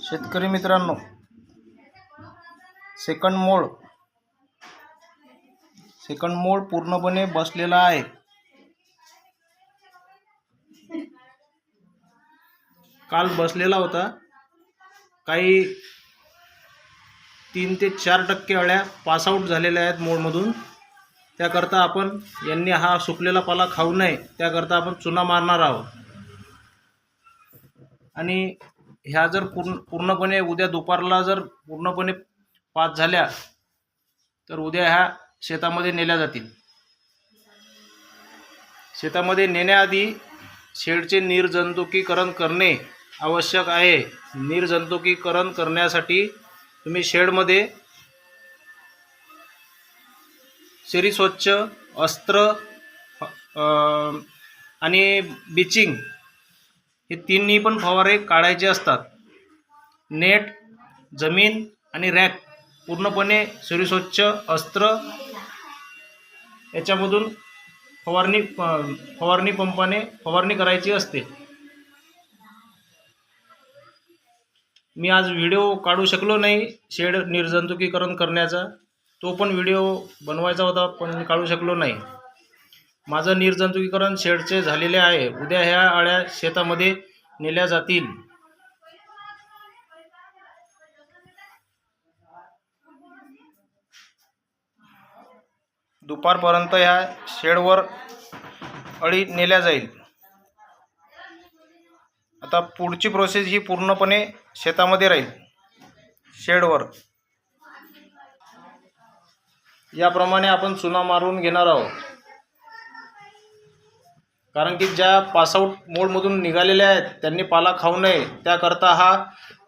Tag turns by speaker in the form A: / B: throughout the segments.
A: शेतकरी मित्रांनो सेकंड मोड. सेकंड मोड पूर्णपणे बसलेला आहे. काल बसलेला होता. काही तीन ते चार टक्के अळ्या पासआउट झालेल्या आहेत मोडमधून. त्याकरता आपण यांनी हा सुकलेला पाला खाऊ नये. त्याकरता आपण चुना मारणार आहोत. आणि ह्या जर पूर्ण पूर्णपणे उद्या दुपारला जर पूर्णपणे पाच झाल्या तर उद्या ह्या शेतामध्ये नेल्या जातील. शेतामध्ये नेण्याआधी शेडचे निर्जंतुकीकरण करणे आवश्यक आहे. निर्जंतुकीकरण करण्यासाठी तुम्ही शेडमध्ये शरीर स्वच्छ अस्त्र आणि बिचिंग हे तिन्ही पण फवारे काढायचे असतात. नेट जमीन आणि रॅक पूर्णपणे सूर्यस्वच्छ अस्त्र याच्यामधून फवारणी फवारणी पंपाने फवारणी करायची असते. मी आज व्हिडिओ काढू शकलो नाही शेड निर्जंतुकीकरण करण्याचा. तो पण व्हिडिओ बनवायचा होता पण मी काढू शकलो नाही. माझं निर्जंतुकीकरण शेडचे झालेले आहे. उद्या ह्या अळ्या शेतामध्ये नेल्या जातील. दुपारपर्यंत ह्या शेडवर अळी नेल्या जाईल. आता पुढची प्रोसेस ही पूर्णपणे शेतामध्ये राहील. शेडवर. याप्रमाणे आपण चुना मारून घेणार आहोत. कारण की ज्या पासआउट मोडमधून निघालेल्या आहेत त्यांनी पाला खाऊ नये. त्याकरता हा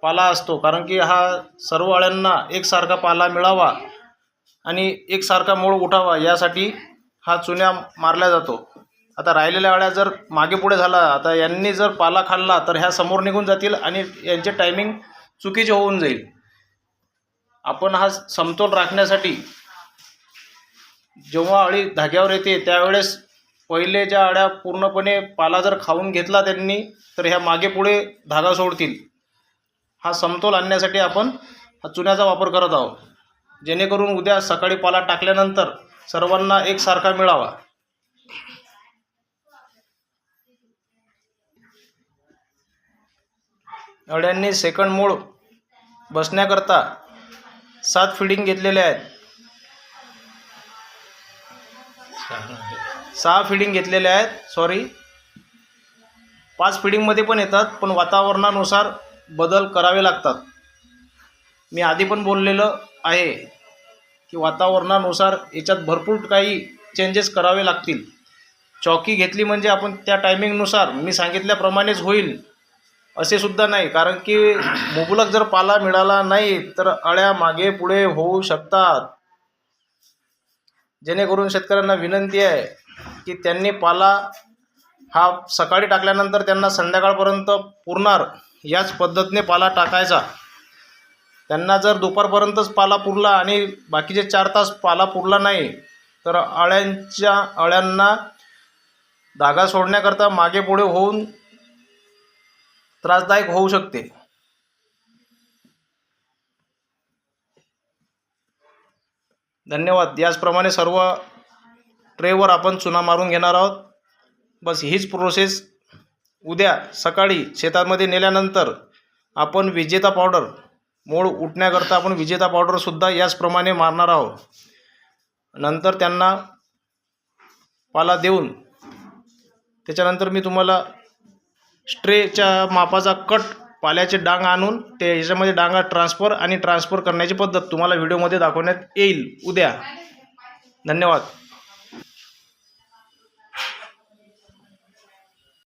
A: पाला असतो. कारण की हा सर्व अळ्यांना एकसारखा पाला मिळावा आणि एकसारखा मोड उठावा यासाठी हा चुन्या मारला जातो. आता राहिलेल्या अळ्या जर मागे पुढे झाला आता यांनी जर पाला खाल्ला तर ह्या समोर निघून जातील आणि यांचे टायमिंग चुकीचे होऊन जाईल. आपण हा समतोल राखण्यासाठी जेव्हा अळी धाग्यावर येते त्यावेळेस पहिले ज्या अळ्या पूर्णपणे पाला जर खाऊन घेतला त्यांनी तर ह्या मागे पुढे धागा सोडतील. हा समतोल आणण्यासाठी आपण हा चुन्याचा वापर करत आहोत. जेणेकरून उद्या सकाळी पाला टाकल्यानंतर सर्वांना एकसारखा मिळावा. अळ्यांनी सेकंड मूळ बसण्याकरता सात फिडिंग घेतलेले आहेत. सहा फिडिंग घेतलेल्या आहेत सॉरी पाच फिडिंगमध्ये पण येतात पण वातावरणानुसार बदल करावे लागतात. मी आधी पण बोललेलं आहे की वातावरणानुसार याच्यात भरपूर काही चेंजेस करावे लागतील. चौकी घेतली म्हणजे आपण त्या टायमिंगनुसार मी सांगितल्याप्रमाणेच होईल असे सुद्धा नाही. कारण की मुबलक जर पाला मिळाला नाही तर अळ्या मागे पुढे होऊ शकतात. जेणेकरून शेतकऱ्यांना विनंती आहे की त्यांनी पाला हा सकाळी टाकल्यानंतर त्यांना संध्याकाळपर्यंत पुरणार याच पद्धतीने पाला टाकायचा. त्यांना जर दुपारपर्यंतच पाला पुरला आणि बाकीचे चार तास पाला पुरला नाही तर अळ्यांच्या अळ्यांना धागा सोडण्याकरता मागे पुढे होऊन त्रासदायक होऊ शकते. धन्यवाद. याचप्रमाणे सर्व ट्रेवर आपण चुना मारून घेणार आहोत. बस हीच प्रोसेस उद्या सकाळी शेतामध्ये नेल्यानंतर आपण विजेता पावडर मोड उठण्याकरता आपण विजेता पावडरसुद्धा याचप्रमाणे मारणार आहोत. नंतर त्यांना पाला देऊन त्याच्यानंतर मी तुम्हाला स्ट्रेच्या मापाचा कट पाल्याचे डांग आणून ते याच्यामध्ये डांगा ट्रान्सफर आणि ट्रान्सफर करण्याची पद्धत तुम्हाला व्हिडिओमध्ये दाखवण्यात येईल. उद्या. धन्यवाद.